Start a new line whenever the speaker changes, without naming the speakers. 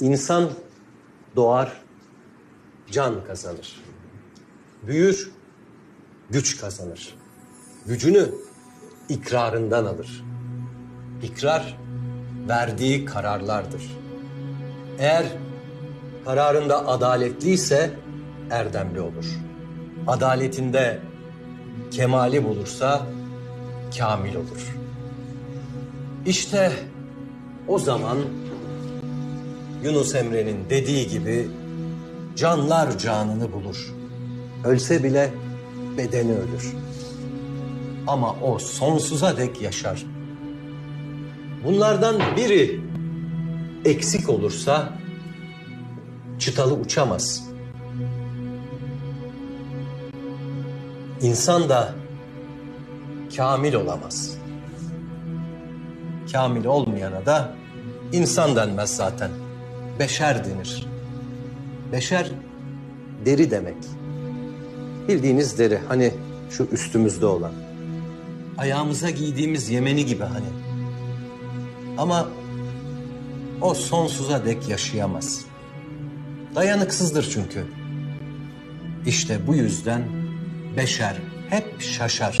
İnsan doğar, can kazanır. Büyür, güç kazanır. Gücünü ikrarından alır. İkrar verdiği kararlardır. Eğer kararında adaletliyse erdemli olur. Adaletinde kemali bulursa kamil olur. İşte o zaman Yunus Emre'nin dediği gibi canlar canını bulur. Ölse bile bedeni ölür. Ama o sonsuza dek yaşar. Bunlardan biri eksik olursa çıtalı uçamaz. İnsan da kamil olamaz. Kamil olmayana da insan denmez zaten. Beşer denir. Beşer deri demek. Bildiğiniz deri hani şu üstümüzde olan. Ayağımıza giydiğimiz yemeni gibi hani. Ama o sonsuza dek yaşayamaz. Dayanıksızdır çünkü. İşte bu yüzden beşer hep şaşar.